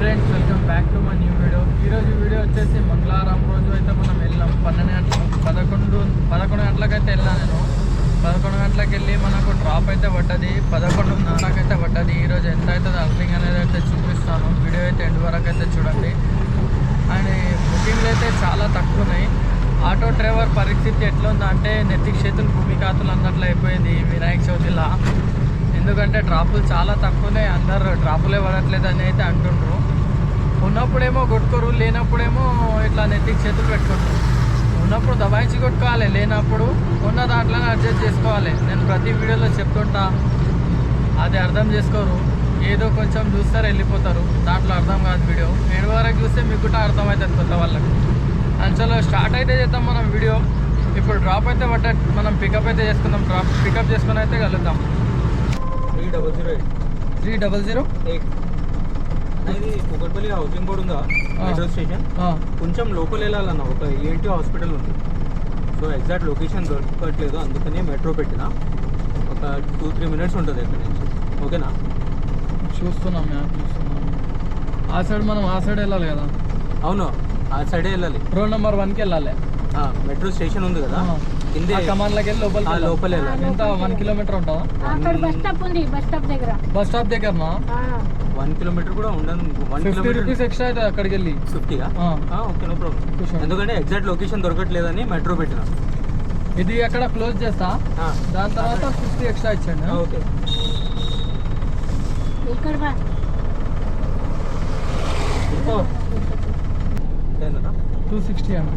Friends welcome back to my new video ఈరోజు video వచ్చేసి మంగళవారం రోజు అయితే మనం వెళ్ళాం. పన్నెండు గంటల పదకొండు పదకొండు గంటలకైతే వెళ్ళాను నేను. పదకొండు గంటలకు వెళ్ళి మనకు డ్రాప్ అయితే పడ్డది. పదకొండున్నరకైతే పడ్డది. ఈరోజు ఎంత అవుతుంది అర్థింగ్ అనేది అయితే చూపిస్తాను. వీడియో అయితే ఎండ్ వరకు అయితే చూడండి. అండ్ బుకింగ్లు అయితే చాలా తక్కువ ఉన్నాయి ఆటో డ్రైవర్ పరిస్థితి ఎట్లా ఉందంటే నెత్తికి చేతులు భూమికాతులు అన్నట్లు అయిపోయింది వినాయక చవితిలా. ఎందుకంటే డ్రాపులు చాలా తక్కువనే. అందరు డ్రాపులే పడట్లేదు అని అయితే అంటుండ్రు. ఉన్నప్పుడేమో కొట్టుకోరు లేనప్పుడేమో ఇట్లా నెత్తికి చేతులు పెట్టుకుంటారు ఉన్నప్పుడు దబాయించి కొట్టుకోవాలి లేనప్పుడు ఉన్న దాంట్లోనే అడ్జస్ట్ చేసుకోవాలి. నేను ప్రతి వీడియోలో చెప్తుంటా అది అర్థం చేసుకోరు. ఏదో కొంచెం చూస్తారు వెళ్ళిపోతారు. దాంట్లో అర్థం కాదు వీడియో. నేను వరకు చూస్తే మీకు కూడా అర్థమవుతుంది కొత్త వాళ్ళకి అంచలో స్టార్ట్ అయితే చేద్దాం మనం వీడియో. ఇప్పుడు డ్రాప్ అయితే పట్ట మనం పికప్ అయితే చేసుకుందాం. డ్రాప్ పికప్ చేసుకుని అయితే కలుద్దాం. Three double zero eight. Three double zero? Eight. ఇది కుకట్పల్లి హౌసింగ్ బోర్డు ఉందా? మెట్రో స్టేషన్ కొంచెం లోపల వెళ్ళాలన్న ఒక ఏంటి హాస్పిటల్ ఉంది. సో ఎగ్జాక్ట్ లొకేషన్ దొరకట్లేదు. అందుకని మెట్రో పెట్టిన. ఒక టూ త్రీ మినిట్స్ ఉంటుంది ఇక్కడ నుంచి. ఓకేనా చూస్తున్నాం మ్యాప్ చూస్తున్నాం. ఆ సైడ్ మనం ఆ సైడ్ వెళ్ళాలి కదా? అవును. ఆ సైడే వెళ్ళాలి. రోడ్ నెంబర్ వన్కి వెళ్ళాలి. ఆ, మెట్రో స్టేషన్ ఉంది కదా? కిందే కమాన్లోకి వెళ్ళి. లోపల వెళ్ళాలి. ఎంత వన్ కిలోమీటర్ అక్కడ బస్ స్టాప్ ఉంది బస్ స్టాప్ దగ్గర. బస్ స్టాప్ దగ్గరనా? ఆ, వన్ కిలోమీటర్ కూడా ఉండను. One fifty kilometre rupees extra అవుతుంది అక్కడికి వెళ్ళి ఫిఫ్టీగా ఆ. Okay no problem. ఎందుకంటే ఎగ్జాక్ట్ లొకేషన్ దొరకట్లేదని మెట్రో పెట్టిన. ఇది అక్కడ క్లోజ్ చేస్తా. ఆ, దాని తర్వాత ఫిఫ్టీ ఎక్స్ట్రా ఇచ్చండి ఓకే టూ సిక్స్టీ అండి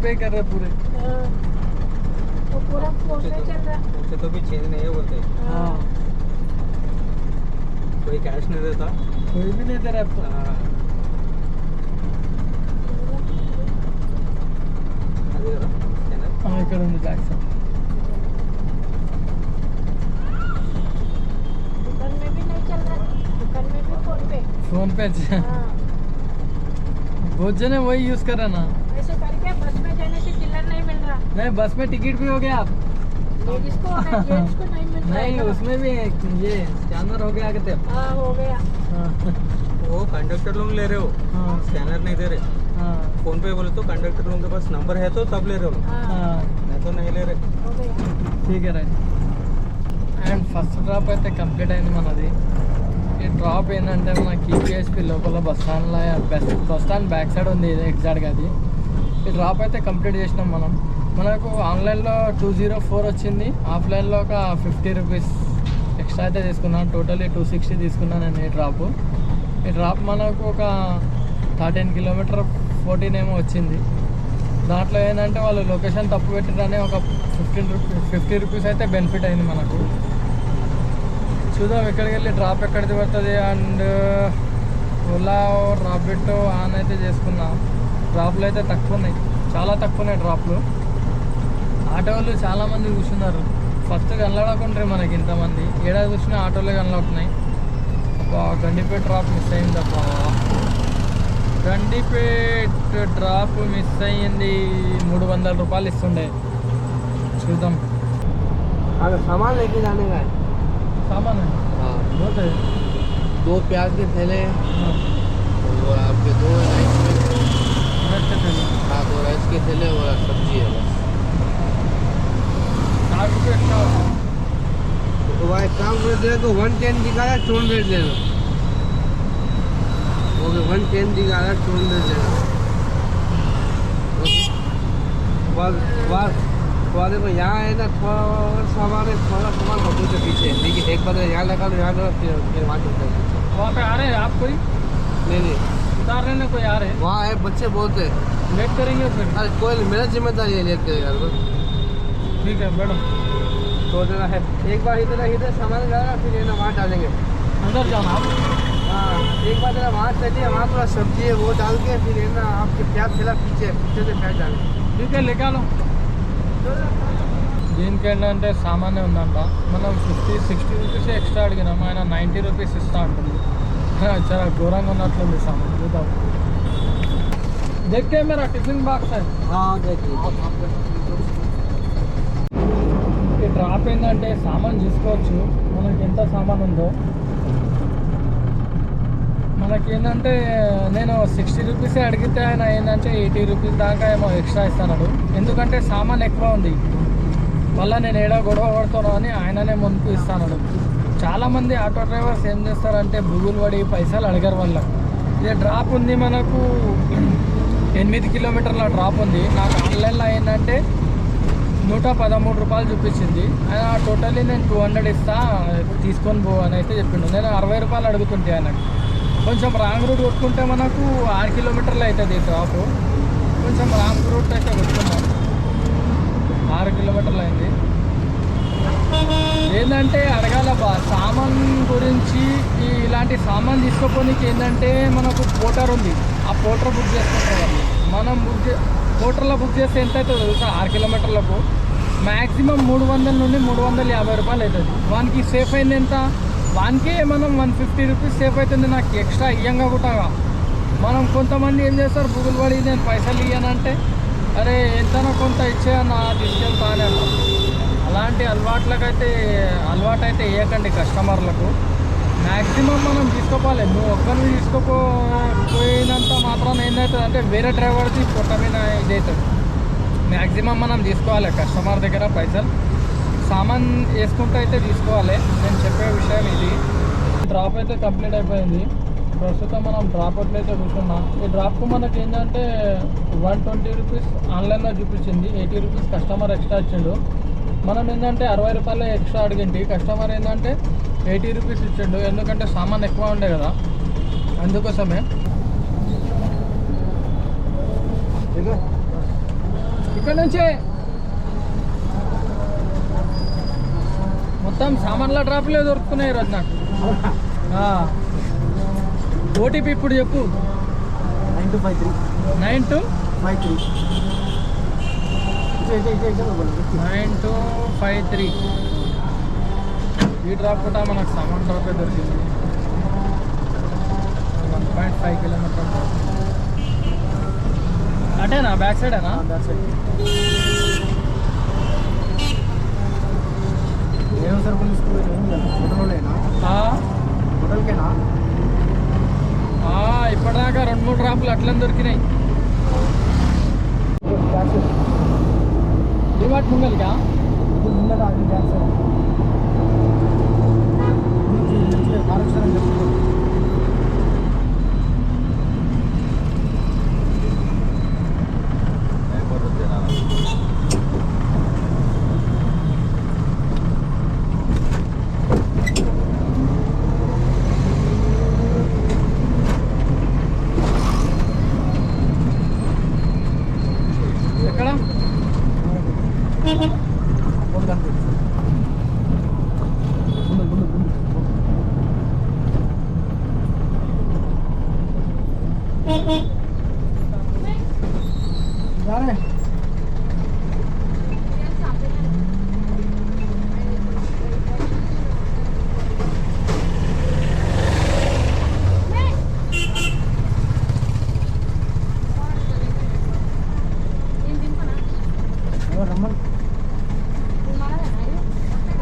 पे गूगल पे कर रहे पूरे वो पूरा फोन पे चल रहा उससे तो भी चेंज नहीं है बोलते हाँ कोई कैश नहीं देता कोई भी नहीं दे रहा अब तो हाँ, అది కదా స్కానర్ हाँ, ఇక్కడ ఉంది బ్యాక్ సైడ్ दुकान में भी नहीं चल रहा दुकान में भी फोन पे फोन पे हाँ बहुत जने वही यूज कर रहे हैं ना नहीं मिल रहा नहीं बस में टिकट भी हो गया आप लेडीज को और जेंट्स को नहीं मिल रहा नहीं है। उसमें भी एक ये स्कैनर हो गया कहते हाँ हो गया हाँ वो कंडक्टर लोग ले रहे हो हाँ स्कैनर नहीं दे रहे हाँ फोन पे बोले तो कंडक्टर लोगों के पास नंबर है तो तब ले रहे हो हाँ हाँ नहीं तो नहीं ले रहे हो गया ठीक है రైట్ అండ్ ఫస్ట్ డ్రాప్ అయితే కంప్లీట్ అయింది మనది ఈ డ్రాప్ ఏంటంటే మన కేపీఎస్పి లోపల బస్ స్టాండ్లో bus bus stand back side ఉంది ఎగ్జాక్ట్గా అది ఈ డ్రాప్ అయితే కంప్లీట్ చేసినాం మనం. మనకు ఆన్లైన్లో టూ జీరో ఫోర్ వచ్చింది. ఆఫ్లైన్లో ఒక ఫిఫ్టీ రూపీస్ ఎక్స్ట్రా అయితే తీసుకున్నాను. టోటల్లీ టూ సిక్స్టీ తీసుకున్నాను నేను ఈ డ్రాప్ ఈ డ్రాప్ మనకు ఒక థర్టీన్ కిలోమీటర్ ఫోర్టీన్ ఏమో వచ్చింది. దాంట్లో ఏంటంటే వాళ్ళు లొకేషన్ తప్పు పెట్టిరని ఒక ఫిఫ్టీన్ రూపీస్ ఫిఫ్టీ రూపీస్ అయితే బెనిఫిట్ అయింది మనకు. చూద్దాం ఎక్కడికి వెళ్ళి డ్రాప్ ఎక్కడికి పడుతుంది అండ్ ఓలా రాబిట్ ఆన్ అయితే చేసుకున్నాం డ్రాప్లు అయితే తక్కువ ఉన్నాయి చాలా తక్కువ ఉన్నాయి డ్రాప్లు ఆటో వాళ్ళు చాలామంది కూర్చున్నారు ఫస్ట్ కనలడకుంటారు మనకి ఇంతమంది ఏడాది చూసినా ఆటోలే కనలవుతున్నాయి అబ్బా గండిపేట డ్రాప్ మిస్ అయింది అబ్బా గండిపేట్ డ్రాప్ మిస్ అయ్యింది మూడు వందల రూపాయలు ఇస్తుండే చూద్దాం अगर सामान लेके जाने का है సామాన్ हाँ बहुत है दो प्याज के थैले हाँ, और आपके दो राइस में रेड के थैले। हाँ दो राइस के थैले और सब्ज़ी है बस होता है। तो भाई काम कर दे तो वन टेन दिखाया टोन रेट दो ओके वन टेन दिखा रहा टोन रेट ओके बस बस तो देखो यहाँ है ना थोड़ा और सामान है थोड़ा सामान बबू के पीछे। देखिए एक बार यहाँ लगा लो यहाँ फिर फिर वहाँ चलते हैं वहाँ पे आ रहे हैं आप कोई नहीं नहीं उतार रहे हैं कोई आ रहे हैं वहाँ है बच्चे बोलते हैं वेट करेंगे फिर अरे कोई मेरा जिम्मेदारी है लेट करेगा बस ठीक है बैठो तो देना है एक बार इधर इधर सामान डाला फिर ये ना वहाँ डालेंगे अंदर जाना आप हाँ एक बार जरा वहाँ चलिए वहाँ थोड़ा सब्जी है वो डाल के फिर ये ना आपके प्याज खिला पीछे पीछे से प्याज डालेंगे ठीक है लेके आ लो దీనికి ఏంటంటే సామాన్యం ఉందంట మనం ఫిఫ్టీ సిక్స్టీ రూపీస్ ఎక్స్ట్రా అడిగినాం ఆయన నైంటీ రూపీస్ ఇస్తా అంటుంది చాలా ఘోరంగా ఉన్నట్లుంది సామాన్ చూద్దాం देखते मेरा टिफिन बॉक्स है हाँ देखिए ఈ డ్రాప్ ఏంటంటే సామాన్ తీసుకోవచ్చు మనకి ఎంత సామాన్ ఉందో మనకి ఏంటంటే నేను సిక్స్టీ రూపీస్ అడిగితే ఆయన ఏంటంటే ఎయిటీ రూపీస్ దాకా ఏమో ఎక్స్ట్రా ఇస్తాడు ఎందుకంటే సామాన్ ఎక్కువ ఉంది మళ్ళీ నేను ఏడా గొడవ పడుతాను అని ఆయననే ముందుకు ఇస్తాను చాలామంది ఆటో డ్రైవర్స్ ఏం చేస్తారంటే భూగులు పడి పైసలు అడగరు వాళ్ళకి. ఇది డ్రాప్ ఉంది మనకు ఎనిమిది కిలోమీటర్ల డ్రాప్ ఉంది. నాకు ఆన్లైన్లో ఏంటంటే నూట పదమూడు రూపాయలు చూపించింది. ఆయన టోటల్లీ నేను టూ హండ్రెడ్ ఇస్తా తీసుకొని పో అని అయితే చెప్పిండు. నేను అరవై రూపాయలు అడుగుతుంటే ఆయనకు. కొంచెం రాంగ్ రూట్ కొట్టుకుంటే మనకు ఆరు కిలోమీటర్లు అవుతుంది డ్రాప్. కొంచెం రాంగ్ రూట్ అయితే కొట్టుకున్నాం ఆరు కిలోమీటర్లు అయింది. ఏంటంటే అడగాల సామాన్ గురించి ఇలాంటి సామాన్ తీసుకోపోనికి ఏంటంటే మనకు పోటర్ ఉంది. ఆ పోటర్ బుక్ చేసుకుంటాం మనం బుక్ చే పోటర్లో బుక్ చేస్తే ఎంత అవుతుంది తెలుసా? ఆరు కిలోమీటర్లకు. మ్యాక్సిమం మూడు వందల నుండి మూడు వందల యాభై రూపాయలు అవుతుంది వానికి సేఫ్ అయింది ఎంత? వానికే మనం వన్ ఫిఫ్టీ రూపీస్ సేఫ్ అవుతుంది నాకు ఎక్స్ట్రా ఇయ్యంగా కూడా. మనం కొంతమంది ఏం చేస్తారు? బుగులు పడి నేను పైసలు ఇయ్యనంటే అరే ఎంతనో కొంత ఇచ్చేయన్నా తీసుకెళ్తా అని అంటారు. అలాంటి అలవాట్లకైతే అలవాటు అయితే వేయకండి కస్టమర్లకు. మ్యాక్సిమం మనం తీసుకోపోవాలి నువ్వు ఒక్కరిని తీసుకోపోయినంత మాత్రం ఏంటవుతుంది అంటే వేరే డ్రైవర్ది పొట్ట మీద ఇది అవుతుంది మ్యాక్సిమం మనం తీసుకోవాలి కస్టమర్ దగ్గర పైసలు. సామాన్ వేసుకుంటూ అయితే తీసుకోవాలి. నేను చెప్పే విషయం ఇది. డ్రాప్ అయితే కంప్లీట్ అయిపోయింది. ప్రస్తుతం మనం డ్రాప్ అవుట్లు అయితే కూర్చున్నాం. ఈ డ్రాప్కు మనకి ఏంటంటే వన్ ట్వంటీ రూపీస్ ఆన్లైన్లో చూపించింది. ఎయిటీ రూపీస్ కస్టమర్ ఎక్స్ట్రా ఇచ్చిండు. మనం ఏంటంటే అరవై రూపాయలు ఎక్స్ట్రా అడిగింది. కస్టమర్ ఏంటంటే ఎయిటీ రూపీస్ ఇచ్చిండు. ఎందుకంటే సామాన్ ఎక్కువ ఉండే కదా. అందుకోసమే. ఇక్కడ నుంచే. మొత్తం సామాన్ల డ్రాప్లే దొరుకుతున్నాయి ఈరోజు నాకు ఓటీపీ ఇప్పుడు చెప్పు. Nine two five three. Nine two five three. Nine two five three. ఈ డ్రాప్ కూడా మనకు సామాన్ డ్రాపే దొరికింది. One point five kilometre. అటేనా? Back సైడేనా ఏం సరుకులు తీసుకుపోయి హోటల్లోనేనా ఆ, హోటల్కేనా ఇప్పటిదాకా రెండు మూడు డ్రాపులు అట్లనే దొరికినాయి. డిమార్ట్ ముంగల్గా ముందర అది డ్యాన్స్ చెప్తున్నారు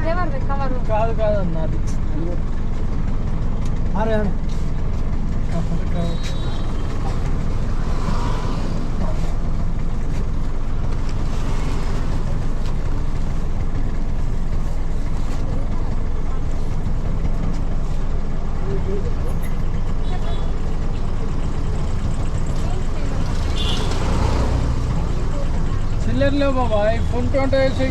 రమ్మని కవరు కాదు కాదు అన్నది అరే అరే బాబాయ్ ఫోన్ పే ఉంటే వేసి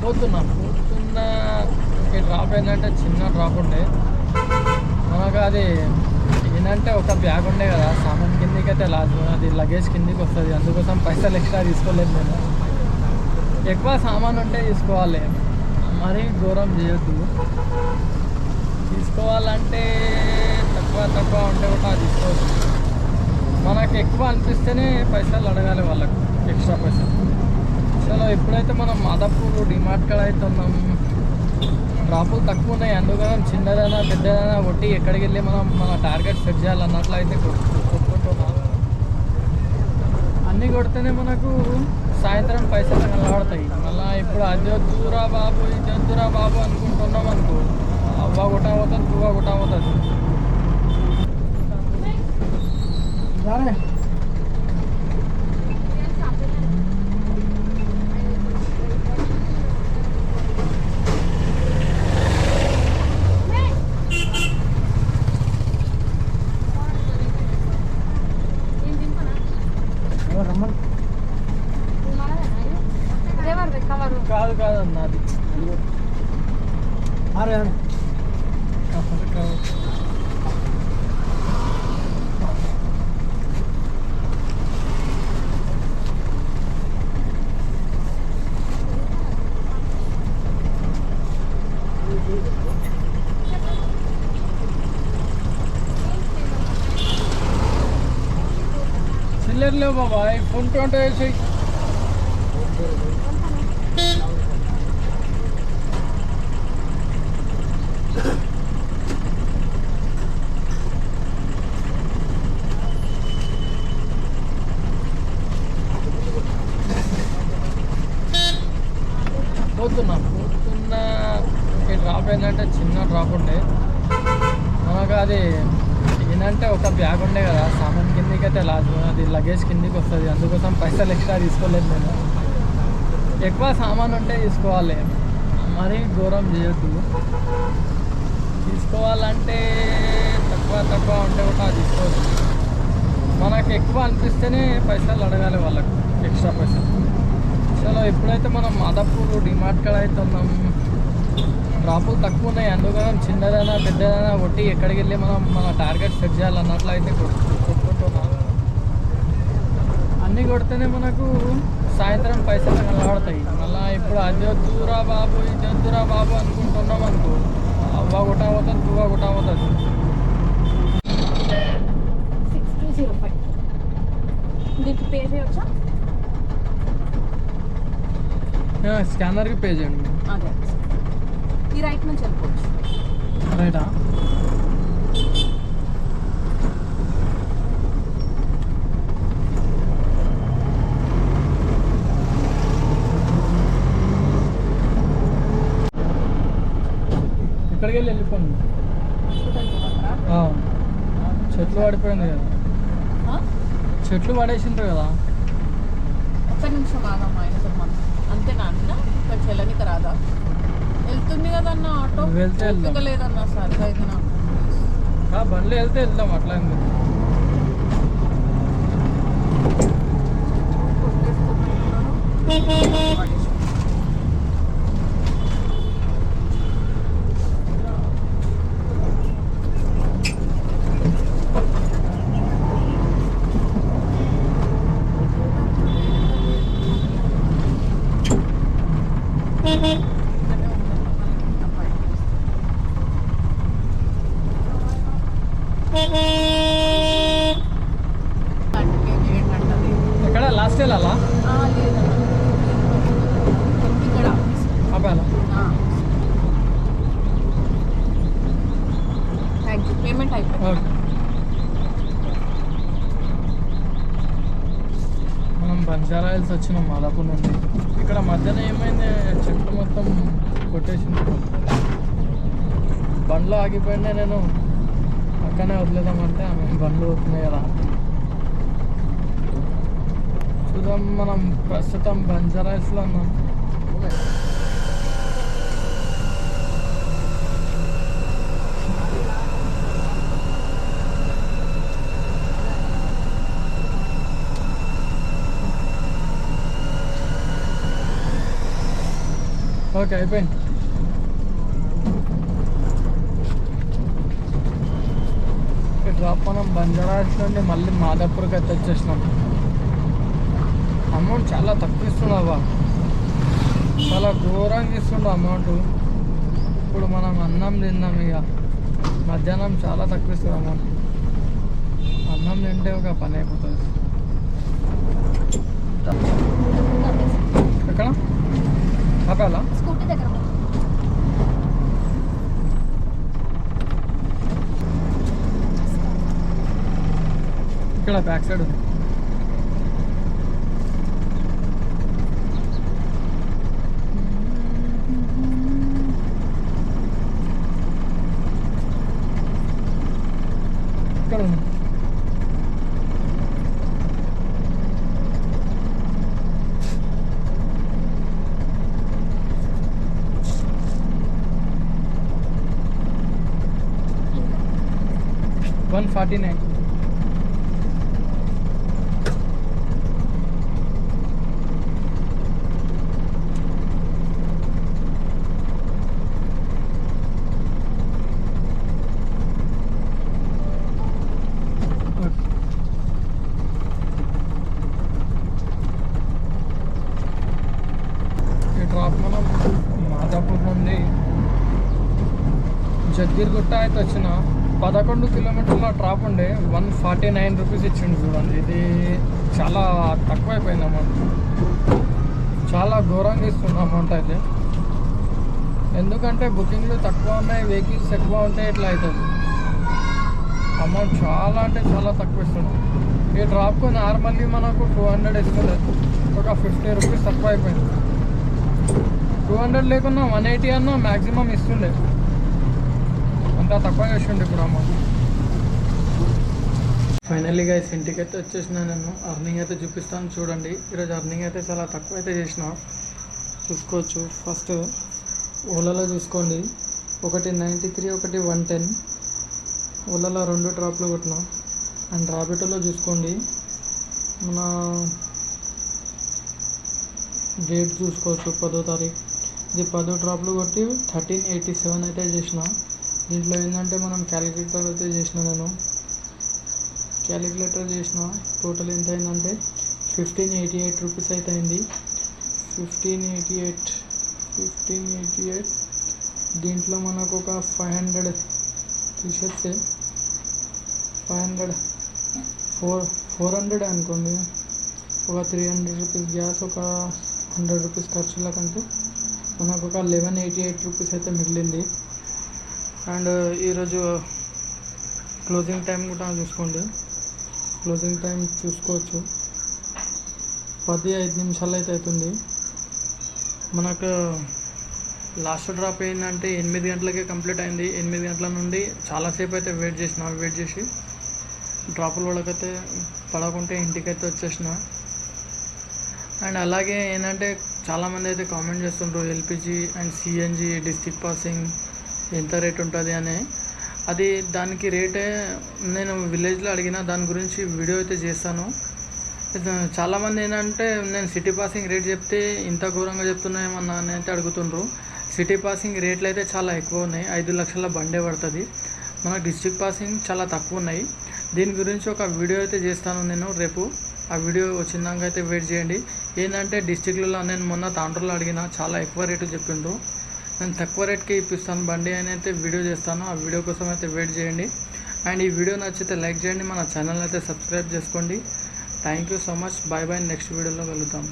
పోతున్నా పోతున్నా ఈ డ్రాప్ ఏంటంటే చిన్న డ్రాప్ ఉండే మనకు అది ఏంటంటే ఒక బ్యాగ్ ఉండే కదా సామాన్ కింద కిందికి అయితే లాస్ట్ అది లగేజ్ కిందికి వస్తుంది అందుకోసం పైసలు ఎక్స్ట్రా తీసుకోలేదు నేను. ఎక్కువ సామాన్ ఉంటే తీసుకోవాలి. మరీ ఘోరం చేయొద్దు. తీసుకోవాలంటే తక్కువ తక్కువ ఉంటే కూడా తీసుకోవచ్చు. మనకు ఎక్కువ అనిపిస్తేనే పైసలు అడగాలి వాళ్ళకు ఎక్స్ట్రా పైసలు. చలో ఎప్పుడైతే మనం మాదాపూర్ డిమార్ట్ కాడ అయితే ఉన్నాం డ్రాపులు తక్కువ ఉన్నాయి. అందుకని చిన్నదైనా పెద్దదైనా కొట్టి ఎక్కడికి వెళ్ళి మనం మన టార్గెట్ సెట్ చేయాలన్నట్లు అయితే అన్నీ కొడితేనే మనకు సాయంత్రం పైసలు కనబడతాయి మళ్ళీ ఇప్పుడు అది వద్దురా బాబు ఇది వద్దురా బాబు అనుకుంటున్నాం అనుకో అవ్వ గుట్టా పోతుంది పువ్వ గుట్టా పోతుంది సరే రమ్మని ఎవరిది కవరు కాదు కాదు అన్నది अरे కాదు కాదు చిల్లర లేవు బాబాయ్ ఫోన్ పే ఉంటే వేసి. పోతున్నా. పోతున్న. డ్రాప్ ఏంటంటే చిన్న డ్రాప్ ఉండే. మనకు అది ఏంటంటే ఒక బ్యాగ్ ఉండే కదా సామాన్ కింద అయితే లాస్ట్ అది లగేజ్ కిందికి వస్తుంది. అందుకోసం పైసలు ఎక్స్ట్రా తీసుకోలేదు నేను. ఎక్కువ సామాన్ ఉంటే తీసుకోవాలి. మరీ ఘోరం చేయొద్దు. తీసుకోవాలంటే తక్కువ తక్కువ ఉంటే కూడా తీసుకోవచ్చు. మనకు ఎక్కువ అనిపిస్తేనే పైసలు అడగాలి వాళ్ళకు. ఎక్స్ట్రా పైసలు. సో ఎప్పుడైతే మనం మాదాపూర్ డిమార్ట్ కాడ అయితే ఉన్నాం. డ్రాపులు తక్కువ ఉన్నాయి. అందుకని చిన్నదైనా పెద్దదైనా కొట్టి ఎక్కడికి వెళ్ళి మనం మన టార్గెట్ సెట్ చేయాలన్నట్లు అయితే అన్నీ కొడితేనే మనకు సాయంత్రం పైసలు కనబడతాయి. మళ్ళీ ఇప్పుడు అది వద్దురా బాబు ఇది వద్దురా బాబు అనుకుంటున్నాం అనుకో అవ్వ గుట్ట పోతుంది పువ్వ గుట్ట పోతుంది. Six two zero five. దీనికి పే స్కానర్కి పే చేయండి. అదే. ఈ రైట్ నుంచి వెళ్ళిపోవచ్చు. రైటా ఇక్కడికి వెళ్ళి వెళ్ళిపోండి. చెట్లు పడిపోయింది కదా. చెట్లు పడేసిండ్రు కదా. ఒక్క నిమిషం ఆగమ్మా ఆయనతో మనం అంతేనా అన్న? కొంచెం వెళ్ళనికి రాదా? వెళ్తుంది కదన్న ఆటో? వెళ్తే లేదన్న ఆ, బండ్లో వెళ్తే వెళ్దాం అట్లా. ఎక్కడ లాస్ట్ వెళ్ళాలా ఇక్కడ అబ్బాయిలా థ్యాంక్ యూ పేమెంట్ అయిపోయింది ఓకే మనం బంజారా హిల్స్ వచ్చినాం మాదాపూర్ నుండి ఇక్కడ మధ్యన ఏమైంది? చెట్లు మొత్తం కొట్టేసింది. బండ్లు ఆగిపోయినా నేను పక్కనే వదిలేదామంటే ఆమె బండ్లు అవుతున్నాయి కదా. చూద్దాం మనం ప్రస్తుతం బంజారాయిస్లో ఉన్నాం. ఓకే అయిపోయింది డ్రాప్ మనం బంజారాస్ నుండి మళ్ళీ మాదాపూర్కి అయితే వచ్చేసినాం. అమౌంట్ చాలా తక్కువ ఇస్తున్నావా చాలా ఘోరంగా ఇస్తుండు అమౌంట్. ఇప్పుడు మనం అన్నం తిందాం ఇక. మధ్యాహ్నం చాలా తక్కువ ఇస్తుంది అమౌంట్. అన్నం తింటే ఒక పని అయిపోతుంది. ఎక్కడ? ఆపాలా స్కూటీ దగ్గర ఉంది. ఇక్కడ బ్యాక్ సైడ్ ఉంది ఇక్కడ ఉంది వన్ ఫార్టీ నైన్ ఈ డ్రాప్ మనం మాదాపూర్ నుండి జగ్గీర్గుట్ట అయితే వచ్చిన పదకొండు కిలోమీటర్ల ట్రాప్ ఉండే వన్ ఫార్టీ నైన్ రూపీస్ ఇచ్చిండు చూడండి. ఇది చాలా తక్కువైపోయింది అమౌంట్ చాలా ఘోరంగా ఇస్తుంది అమౌంట్ అయితే. ఎందుకంటే బుకింగ్లు తక్కువ ఉన్నాయి వెహికల్స్ ఎక్కువ ఉంటే ఇట్లా అవుతుంది. అమౌంట్ చాలా అంటే చాలా తక్కువ ఇస్తుంది ఈ డ్రాప్కు నార్మల్లీ మనకు టూ హండ్రెడ్ ఇస్తుంది ఒక ఫిఫ్టీ రూపీస్ తక్కువ అయిపోయింది. టూ హండ్రెడ్ లేకున్నా వన్ ఎయిటీ అన్నా మ్యాక్సిమం ఇస్తుండే. అంత తక్కువ చేసిండు ఇప్పుడు అమ్మ. ఫైనల్లీ గైస్ ఇంటికి అయితే వచ్చేసిన నేను. అర్నింగ్ అయితే చూపిస్తాను చూడండి. ఈరోజు అర్నింగ్ అయితే చాలా తక్కువ అయితే చేసిన. చూసుకోవచ్చు. ఫస్ట్ ఓలాలో చూసుకోండి. ఒకటి నైంటీ త్రీ ఒకటి వన్ టెన్. ఓలాలో రెండు డ్రాప్లు కొట్టిన. అండ్ రాబిటోలో చూసుకోండి. మన డేట్ చూసుకోవచ్చు పదో తారీఖు. ఇది పదో డ్రాప్లు కొట్టి థర్టీన్ ఎయిటీ సెవెన్ అయితే చేసిన. దీంట్లో ఏంటంటే మనం క్యాలిక్యులేటర్ అయితే చేసిన నేను. క్యాలిక్యులేటర్ చేసిన టోటల్ ఎంత అయిందంటే ఫిఫ్టీన్ ఎయిటీ ఎయిట్ రూపీస్ అయితే అయింది. Fifteen eighty eight fifteen eighty eight. దీంట్లో మనకు ఒక ఫైవ్ హండ్రెడ్ తీసేస్తే five hundred four four hundred అనుకోండి. ఒక త్రీ హండ్రెడ్ రూపీస్ గ్యాస్ ఒక హండ్రెడ్ రూపీస్ ఖర్చుల కంటే మనకు ఒక లెవెన్ ఎయిటీ ఎయిట్ రూపీస్ అయితే మిగిలింది. అండ్ ఈరోజు క్లోజింగ్ టైం కూడా చూసుకోండి. క్లోజింగ్ టైం చూసుకోవచ్చు. పది ఐదు నిమిషాలు అయితే అవుతుంది. మనకు లాస్ట్ డ్రాప్ ఏంటంటే ఎనిమిది గంటలకే కంప్లీట్ అయింది. ఎనిమిది గంటల నుండి చాలాసేపు అయితే వెయిట్ చేసిన వెయిట్ చేసి డ్రాపులు పడకైతే పడకుంటే ఇంటికైతే వచ్చేసిన. అండ్ అలాగే ఏంటంటే చాలామంది అయితే కామెంట్ చేస్తుండ్రు LPG and CNG district passing ఎంత రేట్ ఉంటుంది అని. అది దానికి రేటే నేను విలేజ్లో అడిగిన దాని గురించి వీడియో అయితే చేస్తాను. చాలామంది ఏంటంటే నేను సిటీ పాసింగ్ రేట్ చెప్తే ఇంత ఘోరంగా చెప్తున్నాయేమన్నా అని అయితే అడుగుతుండ్రు. సిటీ పాసింగ్ రేట్లు అయితే చాలా ఎక్కువ ఉన్నాయి. ఐదు లక్షల బండే పడుతుంది. మన డిస్ట్రిక్ట్ పాసింగ్ చాలా తక్కువ ఉన్నాయి. దీని గురించి ఒక వీడియో అయితే చేస్తాను నేను రేపు. ఆ వీడియో వచ్చినాక అయితే వెయిట్ చేయండి. ఏంటంటే డిస్టిక్లలో నేను మొన్న తాండ్రులో అడిగిన చాలా ఎక్కువ రేటు చెప్పిండ్రు. నేను తక్కువ రేట్కి ఇప్పిస్తాను. బండి అని అయితే వీడియో చేస్తాను. ఆ వీడియో కోసం అయితే వెయిట్ చేయండి. అండ్ ఈ వీడియో నచ్చితే లైక్ చేయండి. మన ఛానల్ అయితే సబ్స్క్రైబ్ చేసుకోండి. Thank you so much. Bye bye next వీడియోలో కలుద్దాం.